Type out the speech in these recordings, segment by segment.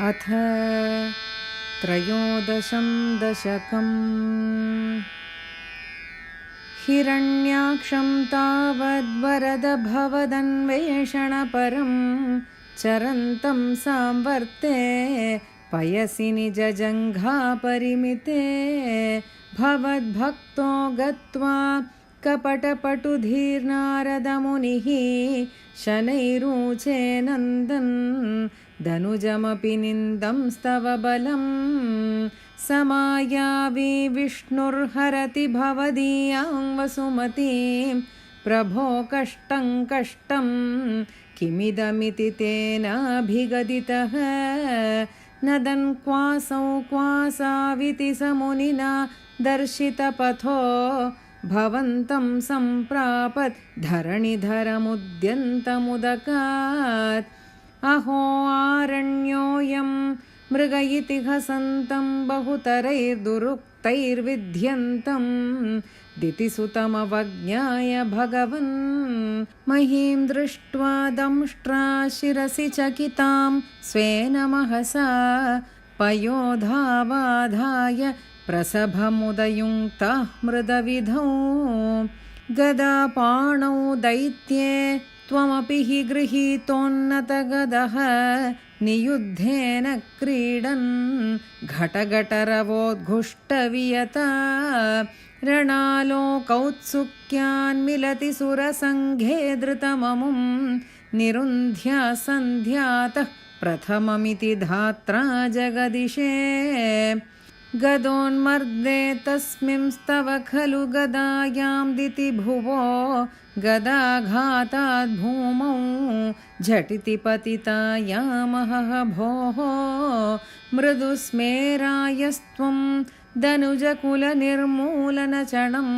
अथ त्रयोदशं दशकम्। हिरण्याक्षं तावद्वरदभवदन्वेषणपरं चरन्तं सांवर्ते पयसि निजजङ्घापरिमिते। भवद्भक्तो गत्वा कपटपटुधीर्नारदमुनिः शनैरुचे नन्दन् धनुजमपि निन्दंस्तव बलं समायावि विष्णुर्हरति भवदीयां वसुमतीं प्रभो कष्टं कष्टं किमिदमिति तेनाभिगदितः नदन् क्वासौ क्वासाविति स मुनिना दर्शितपथो भवन्तं सम्प्रापत् धरणिधरमुद्यन्तमुदकात्। अहो आरण्योऽयं मृग इति हसन्तं बहुतरैर्दुरुक्तैर्विध्यन्तं दितिसुतमवज्ञाय भगवन्। महीं दृष्ट्वा दंष्ट्रा शिरसि चकितां। स्वेन महसा पयोधावाधाय प्रसभमुदयुङ्क्तः मृदविधौ गदापाणौ दैत्ये त्वमपि हि गृहीतोन्नतगदः नियुद्धेन क्रीडन् घटघटरवोद्घुष्टवियता रणालोकौत्सुक्यान्मिलति सुरसङ्घे धृतममुं निरुन्ध्या सन्ध्यातः प्रथममिति धात्रा जगदिशे गदोन्मर्दे तस्मिंस्तव खलु गदायां दितिभुवो गदाघाताद् भूमौ झटिति पतितायामहः भोः मृदुस्मेरायस्त्वं दनुजकुलनिर्मूलनचणं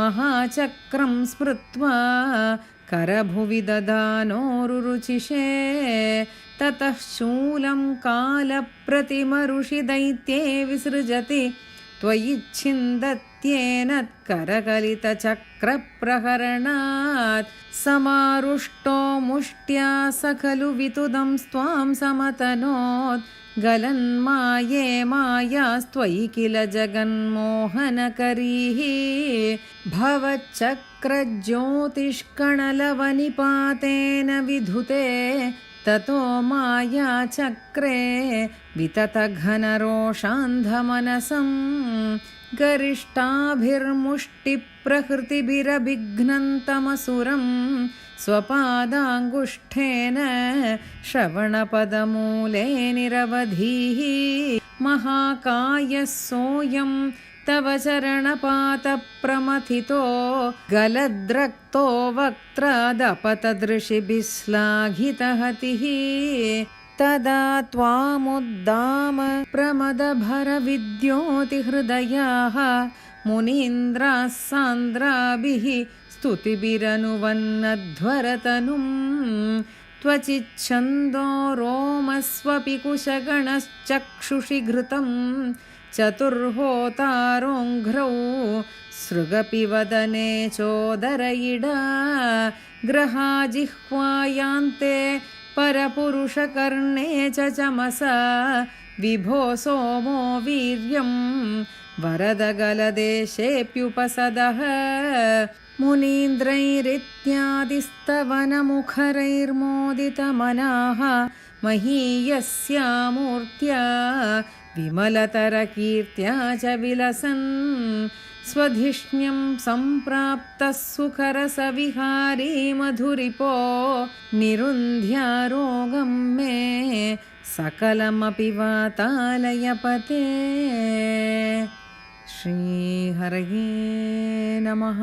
महाचक्रं स्मृत्वा करभुवि ददानोरुरुचिषे ततः शूलं कालप्रतिमऋषिदैत्ये विसृजति त्वयिच्छिन्दत्येन करकलितचक्रप्रहरणात् समारुष्टो मुष्ट्या स खलु वितुदं स्त्वां समतनोत् गलन्माये मायास्त्वयि किल जगन्मोहनकरीः भवच्चक्रज्योतिष्कणलवनिपातेन विधुते ततो मायाचक्रे विततघनरोषान्धमनसं गरिष्ठाभिर्मुष्टिप्रहृतिभिरभिघ्नन्तमसुरं स्वपादाङ्गुष्ठेन श्रवणपदमूले निरवधिः महाकायः सोऽयं तव चरणपातप्रमथितो गलद्रक्तो वक्त्रादपतदृशिभिः श्लाघितहतिः तदा त्वामुद्दाम प्रमदभरविद्योतिहृदयाः मुनीन्द्राः सान्द्राभिः स्तुतिभिरनुवन्नध्वरतनुं त्वचिच्छन्दो रोमस्वपि कुशगणश्चक्षुषि घृतं चतुर्होतारोङ्घ्रौ सृगपि वदने चोदरयिडा ग्रहाजिह्वायान्ते परपुरुषकर्णे च चमसा। विभो सोमो वीर्यं। वरदगलदेशेऽप्युपसदः। मुनीन्द्रैरित्यादिस्तवनमुखरैर्मोदितमनाः। महीयस्यामूर्त्या। विमलतरकीर्त्या च विलसन् स्वधिष्ण्यं सम्प्राप्तः सुकरसविहारी मधुरिपो निरुन्ध्यारोगं मे सकलमपि वातालयपते। श्रीहरये नमः